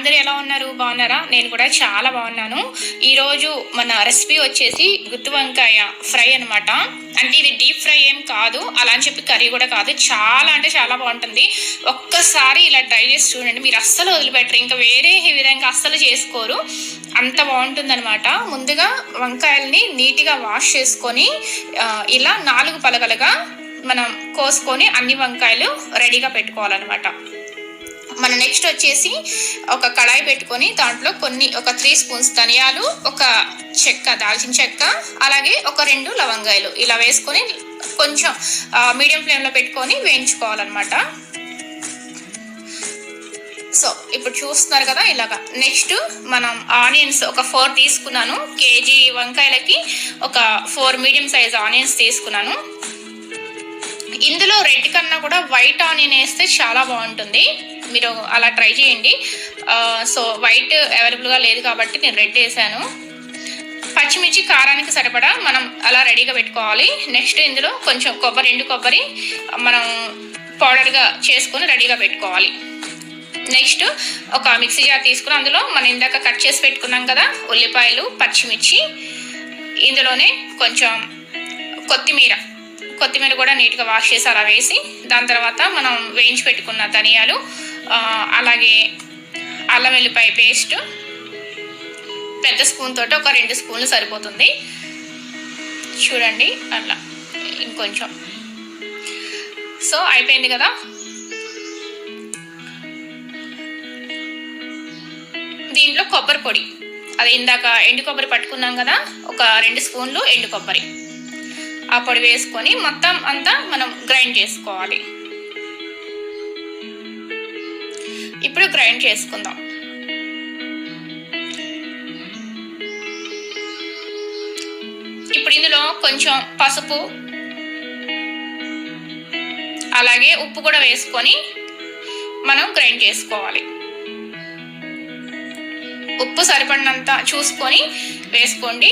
అందరూ ఎలా ఉన్నారు? బాగున్నారా? నేను కూడా చాలా బాగున్నాను. ఈరోజు మన రెసిపీ వచ్చేసి గుత్తి వంకాయ ఫ్రై అనమాట అంటే ఇది డీప్ ఫ్రై ఏం కాదు. అలా అని చెప్పి కర్రీ కూడా కాదు. చాలా అంటే చాలా బాగుంటుంది. ఒక్కసారి ఇలా ట్రై చేసి చూడండి. మీరు అస్సలు వదిలిపెట్టరు. ఇంకా వేరే విధంగా అస్సలు చేసుకోరు. అంత బాగుంటుంది అనమాట ముందుగా వంకాయల్ని నీట్గా వాష్ చేసుకొని ఇలా నాలుగు పలకలుగా మనం కోసుకొని అన్ని వంకాయలు రెడీగా పెట్టుకోవాలన్నమాట. మన నెక్స్ట్ వచ్చేసి ఒక కడాయి పెట్టుకొని దాంట్లో కొన్ని ఒక త్రీ స్పూన్స్ ధనియాలు ఒక చెక్క దాల్చిన చెక్క అలాగే ఒక రెండు లవంగాయలు. ఇలా వేసుకొని కొంచెం మీడియం ఫ్లేమ్లో పెట్టుకొని వేయించుకోవాలన్నమాట. సో ఇప్పుడు చూస్తున్నారు కదా ఇలాగా. నెక్స్ట్ మనం ఆనియన్స్ ఒక ఫోర్ తీసుకున్నాను. కేజీ వంకాయలకి ఒక ఫోర్ మీడియం సైజ్ ఆనియన్స్ తీసుకున్నాను. ఇందులో రెడ్ కన్నా కూడా వైట్ ఆనియన్ వేస్తే చాలా బాగుంటుంది. మీరు అలా ట్రై చేయండి. సో వైట్ అవైలబుల్గా లేదు కాబట్టి నేను రెడ్ వేసాను. పచ్చిమిర్చి కారానికి సరిపడా మనం అలా రెడీగా పెట్టుకోవాలి. నెక్స్ట్ ఇందులో కొంచెం కొబ్బరి ఎండు కొబ్బరి మనం పౌడర్గా చేసుకొని రెడీగా పెట్టుకోవాలి. నెక్స్ట్ ఒక మిక్సీ జార్ తీసుకుని అందులో మనం ఇందాక కట్ చేసి పెట్టుకున్నాం కదా ఉల్లిపాయలు పచ్చిమిర్చి ఇందులోనే కొంచెం కొత్తిమీర. కొత్తిమీర కూడా నీట్గా వాష్ చేసి అలా వేసి దాని తర్వాత మనం వేయించి పెట్టుకున్న ధనియాలు అలాగే అల్లం వెల్లిపాయ పేస్ట్ పెద్ద స్పూన్ తోటి ఒక రెండు స్పూన్లు సరిపోతుంది. చూడండి అలా ఇంకొంచెం. సో అయిపోయింది కదా? దీంట్లో కొబ్బరి పొడి. అది ఇందాక ఎండు కొబ్బరి పట్టుకున్నాం కదా? ఒక రెండు స్పూన్లు ఎండు కొబ్బరి. ఆ పొడి వేసుకొని మొత్తం అంతా మనం గ్రైండ్ చేసుకోవాలి. ఇప్పుడు గ్రైండ్ చేసుకుందాం. ఇప్పుడు ఇందులో కొంచెం పసుపు అలాగే ఉప్పు కూడా వేసుకొని మనం గ్రైండ్ చేసుకోవాలి. ఉప్పు సరిపడినంత చూసుకొని వేసుకోండి.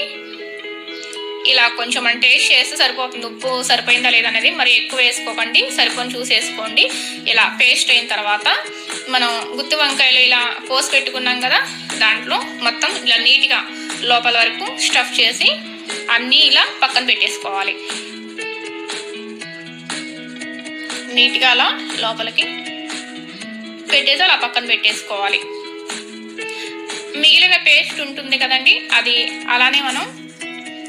ఇలా కొంచెం మనం టేస్ట్ చేస్తే సరిపోతుంది ఉప్పు సరిపోయిందా లేదా అనేది మరి ఎక్కువ వేసుకోకండి సరిపోని చూసి వేసుకోండి. ఇలా పేస్ట్ అయిన తర్వాత మనం గుత్తి వంకాయలు ఇలా పోసి పెట్టుకున్నాం కదా దాంట్లో మొత్తం ఇలా నీట్గా లోపల వరకు స్టఫ్ చేసి అన్నీ ఇలా పక్కన పెట్టేసుకోవాలి. నీట్గా అలా లోపలికి పెట్టేసి అలా పక్కన పెట్టేసుకోవాలి. మిగిలిన పేస్ట్ ఉంటుంది కదండి అది అలానే మనం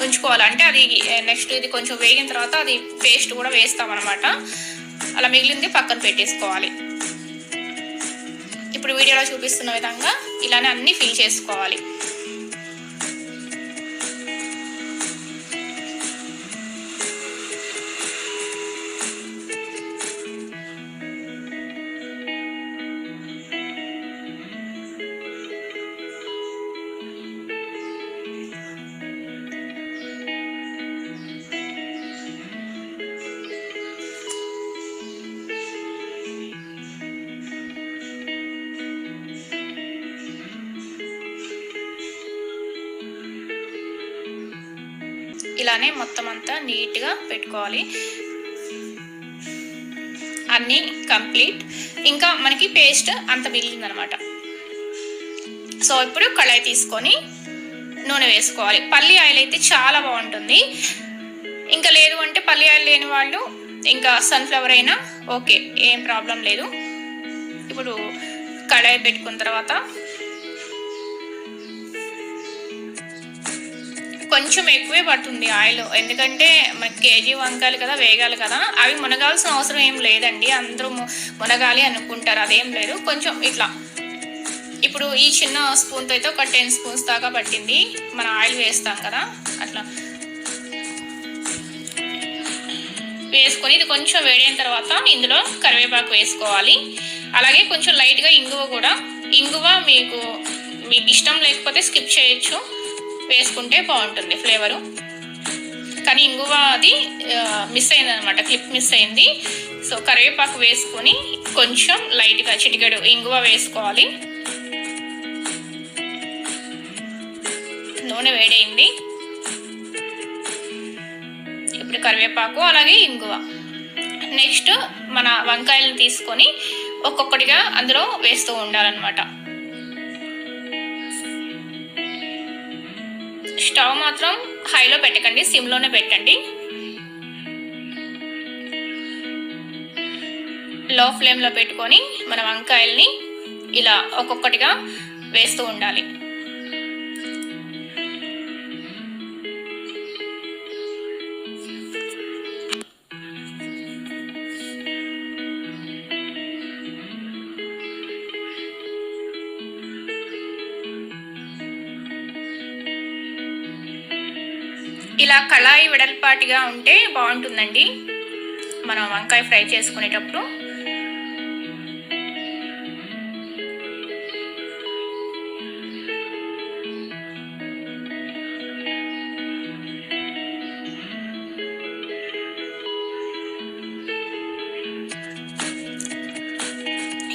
ఉంచుకోవాలి. అంటే అది నెక్స్ట్ ఇది కొంచెం వేగిన తర్వాత అది పేస్ట్ కూడా వేస్తామన్నమాట. అలా మిగిలింది పక్కన పెట్టేసుకోవాలి. ఇప్పుడు వీడియోలో చూపిస్తున్న విధంగా ఇలానే అన్ని ఫిల్ చేసుకోవాలి. ఇలానే మొత్తం అంతా నీట్గా పెట్టుకోవాలి. అన్నీ కంప్లీట్. ఇంకా మనకి పేస్ట్ అంత మిగిలిందనమాట. సో ఇప్పుడు కళాయి తీసుకొని నూనె వేసుకోవాలి. పల్లి ఆయిల్ అయితే చాలా బాగుంటుంది. ఇంకా లేదు అంటే పల్లి ఆయిల్ లేని వాళ్ళు ఇంకా సన్ఫ్లవర్ అయినా ఓకే ఏం ప్రాబ్లం లేదు. ఇప్పుడు కడాయి పెట్టుకున్న తర్వాత కొంచెం ఎక్కువే పడుతుంది ఆయిల్. ఎందుకంటే మనకి కేజీ వంకాయలు కదా వేగాలి కదా అవి మునగాల్సిన అవసరం ఏం లేదండి. అందరూ మునగాలి అనుకుంటారు అదేం లేదు. కొంచెం ఇట్లా. ఇప్పుడు ఈ చిన్న స్పూన్తో అయితే ఒక టెన్ స్పూన్స్ దాకా పట్టింది. మన ఆయిల్ వేస్తాం కదా అట్లా. వేసుకొని ఇది కొంచెం వేడైన తర్వాత ఇందులో కరివేపాకు వేసుకోవాలి. అలాగే కొంచెం లైట్గా ఇంగువ కూడా. ఇంగువ మీకు మీకు ఇష్టం లేకపోతే స్కిప్ చేయొచ్చు. వేసుకుంటే బాగుంటుంది ఫ్లేవరు. కానీ ఇంగువ అది మిస్ అయింది అనమాట క్లిప్ మిస్ అయింది. సో కరివేపాకు వేసుకొని కొంచెం లైట్గా చిటికెడు ఇంగువ వేసుకోవాలి. నూనె వేడైంది. ఇప్పుడు కరివేపాకు అలాగే ఇంగువ. నెక్స్ట్ మన వంకాయలను తీసుకొని ఒక్కొక్కటిగా అందులో వేస్తూ ఉండాలన్నమాట. స్టవ్ మాత్రం హైలో పెట్టకండి సిమ్లోనే పెట్టండి. లో ఫ్లేమ్లో పెట్టుకొని మన వంకాయల్ని ఇలా ఒక్కొక్కటిగా వేస్తూ ఉండాలి. ఇలా కళాయి వెడల్పాటిగా ఉంటే బాగుంటుందండి. మనం వంకాయ ఫ్రై చేసుకునేటప్పుడు.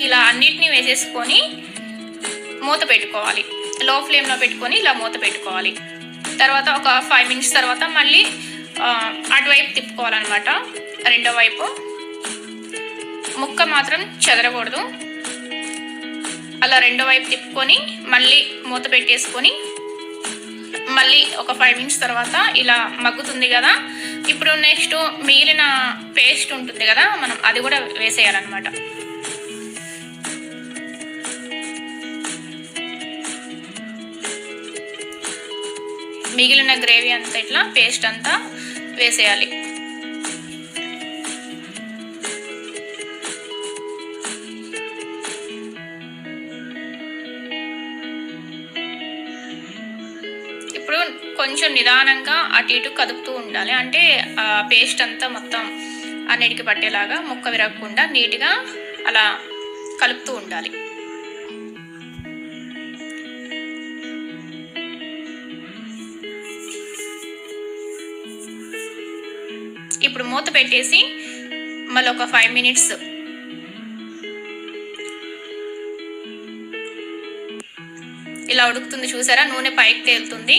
ఇలా అన్నిటినీ వేసేసుకొని మూత పెట్టుకోవాలి. లో ఫ్లేమ్లో పెట్టుకొని ఇలా మూత పెట్టుకోవాలి. తర్వాత ఒక ఫైవ్ మినిట్స్ తర్వాత మళ్ళీ అటువైపు తిప్పుకోవాలన్నమాట. రెండో వైపు. ముక్క మాత్రం చెదరకూడదు. అలా రెండో వైపు తిప్పుకొని మళ్ళీ మూత పెట్టేసుకొని మళ్ళీ ఒక ఫైవ్ మినిట్స్ తర్వాత ఇలా మగ్గుతుంది కదా. ఇప్పుడు నెక్స్ట్ మిగిలిన పేస్ట్ ఉంటుంది కదా మనం అది కూడా వేసేయాలన్నమాట. మిగిలిన గ్రేవీ అంతా ఇట్లా పేస్ట్ అంతా వేసేయాలి. ఇప్పుడు కొంచెం నిదానంగా అటు ఇటు కదుపుతూ ఉండాలి. అంటే ఆ పేస్ట్ అంతా మొత్తం అన్నిటికి పట్టేలాగా ముక్క విరగకుండా నీట్గా అలా కలుపుతూ ఉండాలి. ఇప్పుడు మూత పెట్టేసి మళ్ళీ ఒక ఫైవ్ మినిట్స్ ఇలా ఉడుకుతుంది చూసారా? నూనె పైకి తేలుతుంది.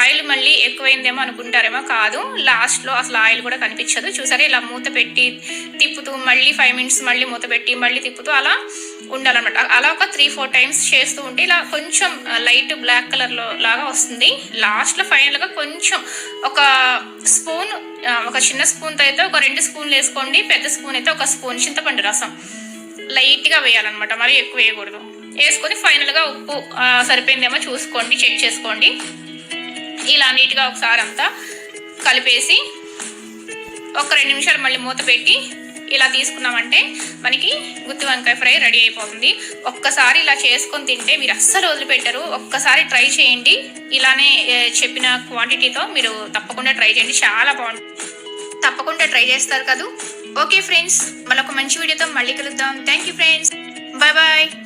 ఆయిల్ మళ్ళీ ఎక్కువైందేమో అనుకుంటారేమో కాదు. లాస్ట్లో అసలు ఆయిల్ కూడా కనిపించదు. చూసారా ఇలా మూత పెట్టి తిప్పుతూ మళ్ళీ ఫైవ్ మినిట్స్ మళ్ళీ మూత పెట్టి మళ్ళీ తిప్పుతూ అలా ఉండాలన్నమాట. అలా ఒక త్రీ ఫోర్ టైమ్స్ చేస్తూ ఉంటే ఇలా కొంచెం లైట్ బ్లాక్ కలర్లో లాగా వస్తుంది. లాస్ట్లో ఫైనల్గా కొంచెం ఒక స్పూన్ ఒక చిన్న స్పూన్తో అయితే ఒక రెండు స్పూన్లు వేసుకోండి. పెద్ద స్పూన్ అయితే ఒక స్పూన్ చింతపండు రసం. లైట్గా వేయాలన్నమాట. మరి ఎక్కువ వేయకూడదు. వేసుకొని ఫైనల్గా ఉప్పు సరిపోయిందేమో చూసుకోండి చెక్ చేసుకోండి. ఇలా నీట్గా ఒకసారి అంతా కలిపేసి ఒక రెండు నిమిషాలు మళ్ళీ మూత పెట్టి ఇలా తీసుకున్నామంటే మనకి గుత్తి వంకాయ ఫ్రై రెడీ అయిపోతుంది. ఒక్కసారి ఇలా చేసుకొని తింటే మీరు అస్సలు వదిలిపెట్టరు. ఒక్కసారి ట్రై చేయండి. ఇలానే చెప్పిన క్వాంటిటీతో మీరు తప్పకుండా ట్రై చేయండి. చాలా బాగుంటుంది. తప్పకుండా ట్రై చేస్తారు కదూ. ఓకే ఫ్రెండ్స్ మళ్ళీ ఒక మంచి వీడియోతో మళ్ళీ కలుద్దాం. Thank you friends. Bye bye.